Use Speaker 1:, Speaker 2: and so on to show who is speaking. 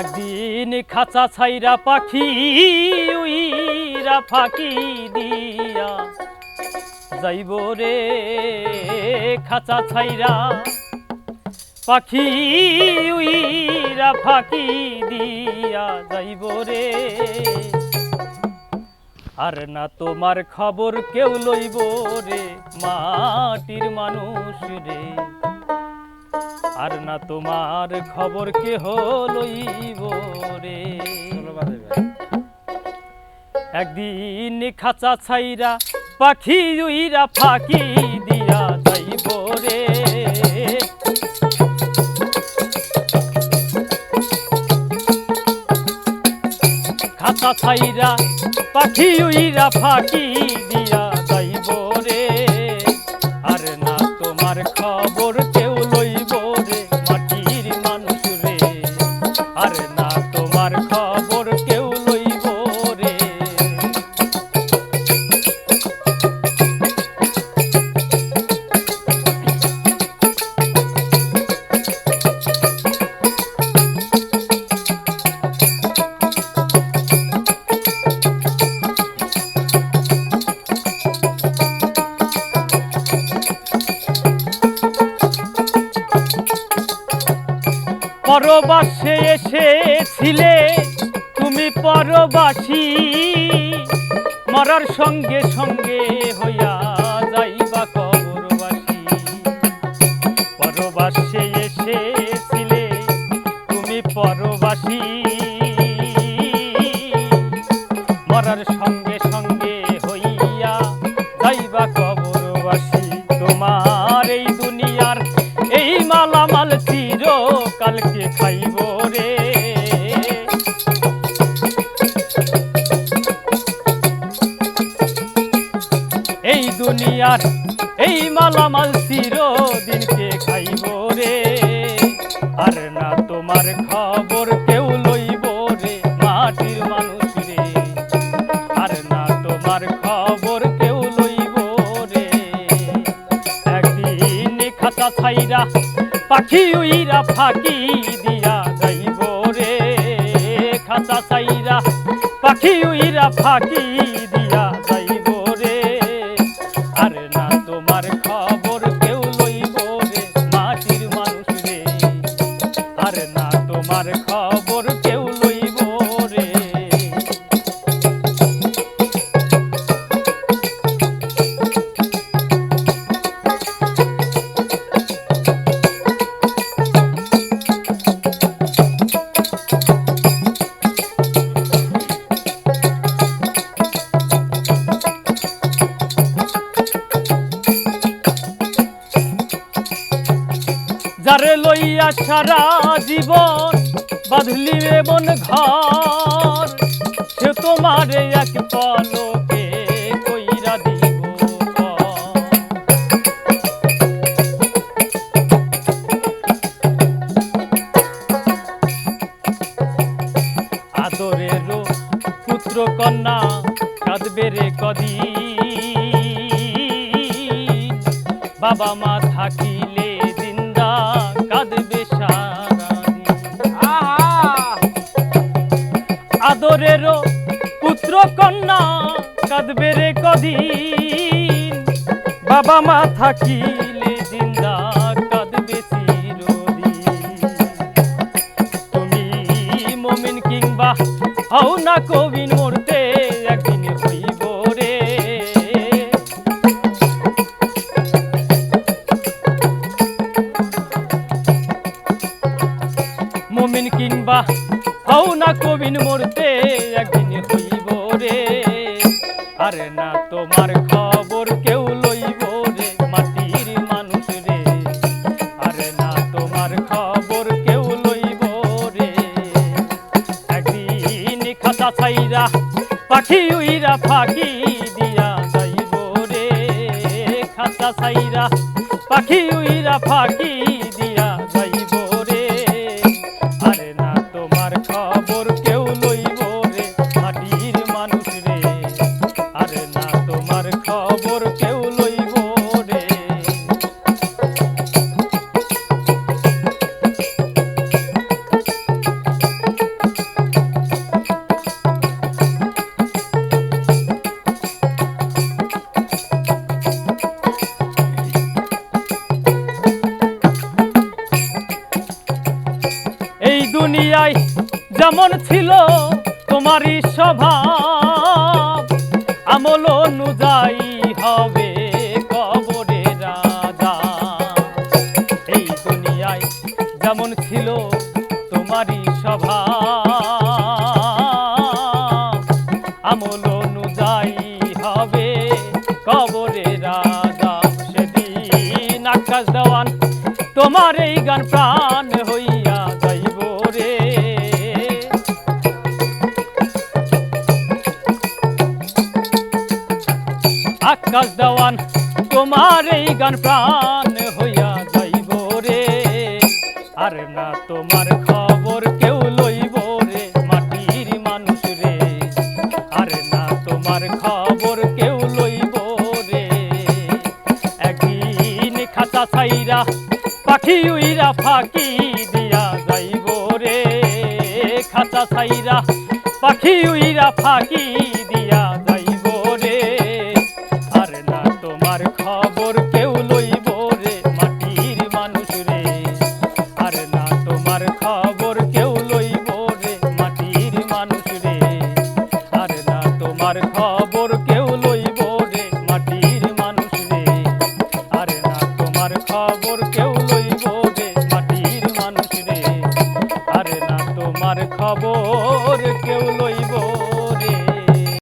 Speaker 1: একদিন খাঁচা ছাইরা পাখি উইরা ফাঁকি দিয়া যাইব রে খাঁচা ছাইরা। পাখি উইরা ফাঁকি দিয়া যাইব রে। আর না তোমার খবর কেউ লইব রে, মাটির মানুষ রে। আর না তোমার খবর কেহ লইব রে। একদিন খাঁচা ছাইরা পাখি উইরা ফাঁকি দিয়া যাইব রে। খাঁচা ছাইরা পাখি উইরা ফাঁকি দিয়া আর না। পরবাসে এসেছিলে তুমি পরবাসী মরার সঙ্গে সঙ্গে হইয়া দুনিয়ার এই মালামাল চির দিনকে খাইব রে? আর না তোমার খবর কেউ লইব রে, মাটির মানুষ রে। আর না তোমার খবর কেউ লইব রে। একদিন খাতা ছাইরা পাখি উইরা ফাঁকি দিয়া যাইব রে। খাতা ছাইরা পাখি উইরা ফাঁকি আর না তোমার খবর যারে লইয়া সারা জীবন বাঁধলি এমন ঘর সে তোমার এক পলকে কইরা দিব। আদরের পুত্র কন্যা কাঁদবে রে কদিন বাবা মা থাকিলে আদরের পুত্র কন্যা কাঁদবে রে কদিন। বাবা মা থাকিলে জিন্দা কাঁদবে তুমি মমিন কিংবা হও না কবিন, মরতে একদিন মমিন কিংবা হও না কবিন মরতে, একদিন হইব রে। আরে না তোমার খবর কেউ লইব রে, মাটির মানুষ রে। আরে না তোমার খবর কেউ লইব রে। একদিন খাতা ছাইরা পাখি উইরা ফাঁকি দিয়া যাইব রে। খাতা ছাইরা পাখি উইরা ফাঁকি যেমন ছিল তোমারই স্বভাব? আমল অনুযায়ী হবে কবরে রাজা। এই দুনিয়ায় যেমন ছিল তোমারই স্বভাব। আমল অনুযায়ী হবে কবরে রাজা। সেদিন আকাশ দেওয়ান তোমার এই গান প্রাণ। গান প্রাণ হইয়া যাইব রে। আর না তোমার খবর কেউ লইব রে, মাটির মানুষ রে। আর না তোমার খবর কেউ লইব রে। একদিন খাঁচা ছাইরা পাখি উইরা ফাঁকি দিয়া যাইব রে। খাঁচা ছাইরা পাখি উইরা ফাঁকি